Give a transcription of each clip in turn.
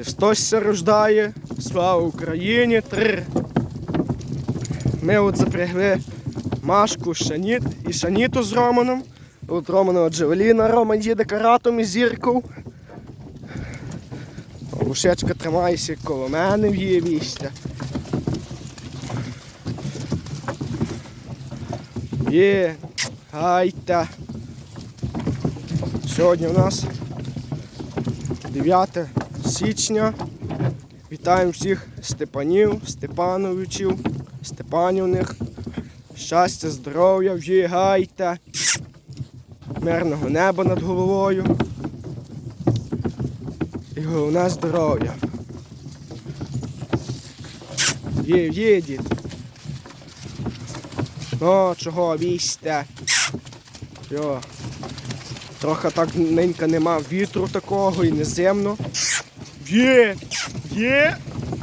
Христос рождає, слава Україні! Трр. Ми от запрягли Машку, Шаніт і Шаніту з Романом. От Романа Джевеліна, Роман їде каратом і зіркою. Лушечка тримається коло мене в її вістя. Є, гайта. Сьогодні у нас 9 січня. Вітаємо всіх Степанів, Степановичів, Степанівних. Щастя, здоров'я, вжігайте. Мирного неба над головою. І головне здоров'я. Є. Ну, чого вісьте? Йо. Трохи так ненька нема вітру такого і неземно. Є! Є!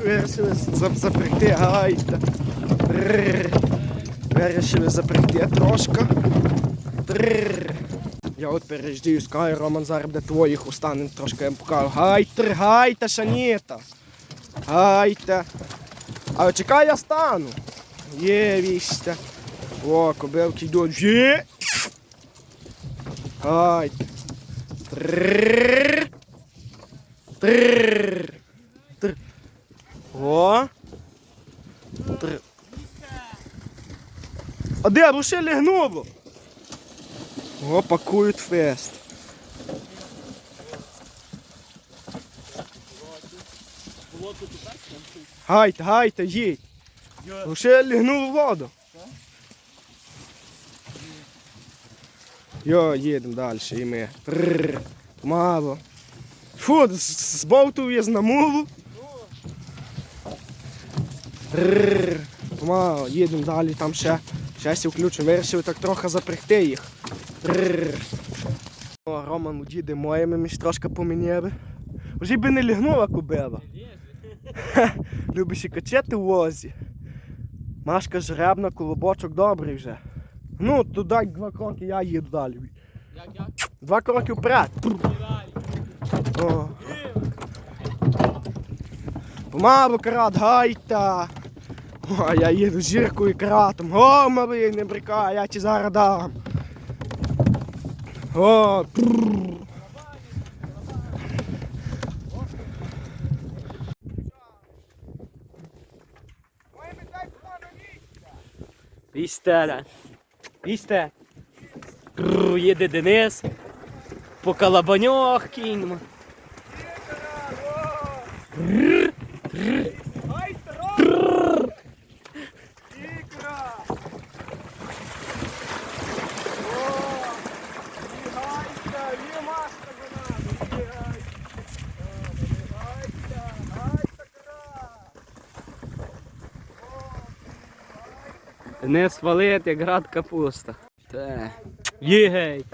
Вирішили за- запрягти, гайта. Трррр. Вирішили запрягти трошки. Я от переждію, скажу, Роман зараз буде твоїх устане трошки я покажу. Гайте, гайте, шаніта. Гайте. А чекай, я стану. Є, віщте. О, кобилки йдуть. Є. Гайте. Трррр. Трррр. Тр. О. Тр. А де руши лягнуло? О, пакують фест. Гайте, гайте, їдь. Лише лігнув в воду. Йо, їдемо далі і ми. Трррр. Мало. Фу, з- збовтував я з намулу. Мало, їдемо далі, там ще. Щас я включу, вирішив так трохи запрягти їх. О, Роман у діди моїми між трошки поміняли. Вже би не лігнула кубела. Любиш і качати в возі. Машка жребна, колобочок добрий вже. Ну, туди два кроки, я їду далі. Два кроки вперед. О. Помалу карат, гайта. О, я їду з і каратом. О, малий, не брикай, я ті зараз дам. О, прррр. Вісте, Вісте. Кррр, Їде Денис. По калабаньох кіньмо. Денис валить, як град капуста. Єгей.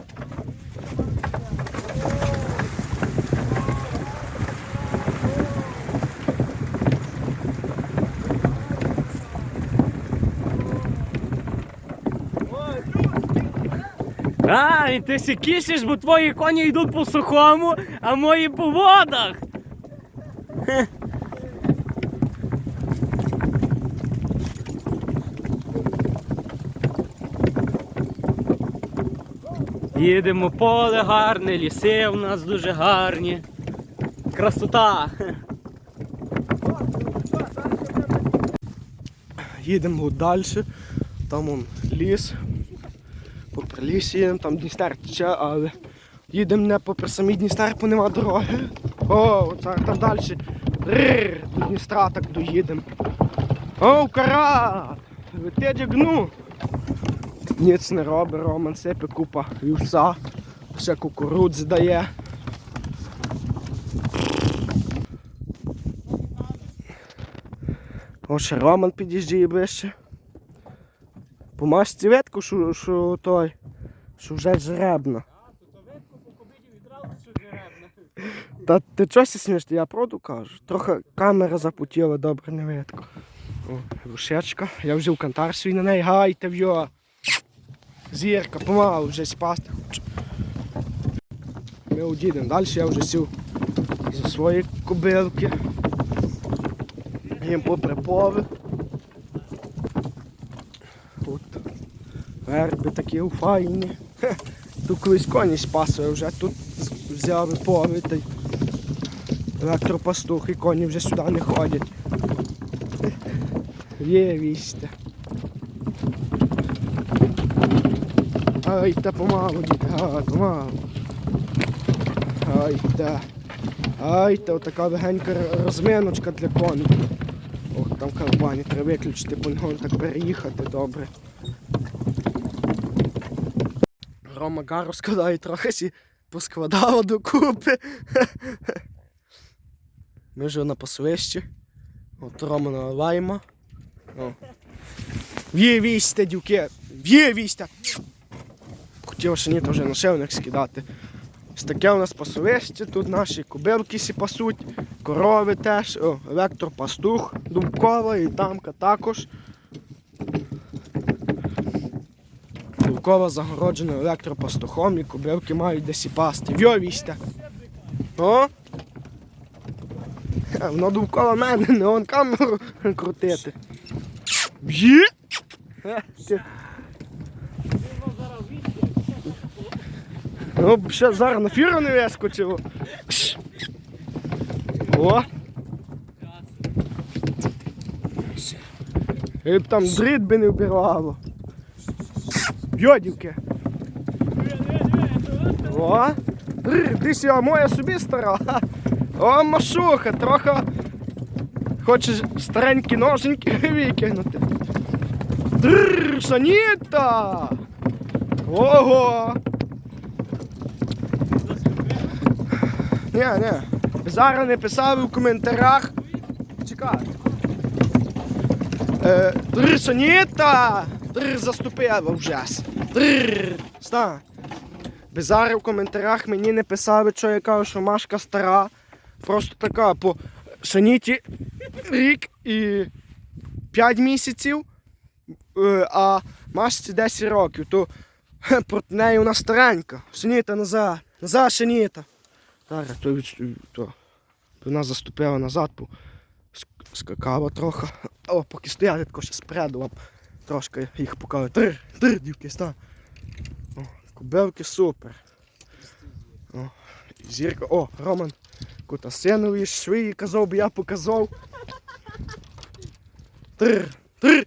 А, і ти сі кишиш, бо твої коні йдуть по сухому, а мої по водах. Хе. Їдемо поле гарне, ліси у нас дуже гарні. Красота. Їдемо далі. Там он ліс. Попри ліс їдемо, там Дністер тече, але їдемо не попри самі Дністер, бо нема дороги. О, от там далі. Рррр, до Дністра так доїдемо. О, карат! Летить як гну. Ніц не робить, Роман сипе купа вівса, ще кукурудзи дає. О, ще Роман під'їжджає ближче. Помаш ветку, що, що той, що вже жеребно. Та ти чого смієш? Я правду кажу. Трохи камера запутіла, добре не видко. Рушечка. Я взяв кантар свій на неї, гайте в його. Зірка, помалу вже спасти. Ми одійдемо далі, я вже сів Показую свої кобилки. Їм попри поле. Верби такі файні. Тут колись коні спасує вже тут взяли поле електропастух і коні вже сюди не ходять. Є вісте. Ай, та помалу, діти, ай, помалу. Ай, та. Ай, та отака легенька розминочка для коней. Ох, там карбані, треба виключити, нього так переїхати добре. Рома Гару складає трохи сі поскладала докупи. Ми вже на пасовищі. От Рома. О. В'є вісте, дівки! В'є вісте! Хотів ще ні, то вже нашивник скидати. Ось таке у нас пасовище, тут наші кобилки сі пасуть, корови теж, о, електропастух, думкова і тамка також. Думкова загороджена електропастухом і кобилки мають десь і пасти. Вьо вісте. О! Воно думкова мене, не он камеру крутити. Б'є! Е, Ну, ще зараз на фіру не вискочило. О! І там дріт би не вбирало. Йодівки. О! Десь я моя собі стара. О, машуха, трохи хочеш старенькі ноженьки викинути. Дрррр, Саніта! Ого! Ні, ні. Зараз не писали в коментарях. Чекай. Е, Дрр, Соніта! Дрр, заступила вже. Стань. Зараз в коментарях мені не писали, що я кажу, що Машка стара. Просто така по Саніті рік і 5 місяців, е, а Машці 10 років. То проти неї вона старенька. Саніта назад. Назад, Саніта. Зараз то відстою, то вона заступила назад, бо скакала трохи. О, поки стояли, тако ще спереду вам трошки їх покажу. Трр, трр, дівки, ста. Кубелки супер. О, зірка, о, Роман Кутасинові швиї казав, би я показав. Трр, трр.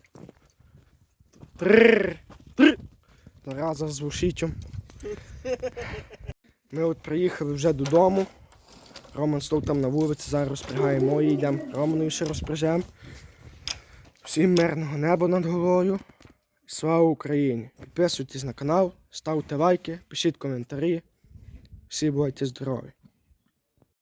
Трр, трр. Разом з вушичем. Ми от приїхали вже додому. Роман став там на вулиці, зараз розпрягаємо і йдемо Роману ще розпряжемо. Всім мирного неба над головою. Слава Україні! Підписуйтесь на канал, ставте лайки, пишіть коментарі. Всі бувайте здорові!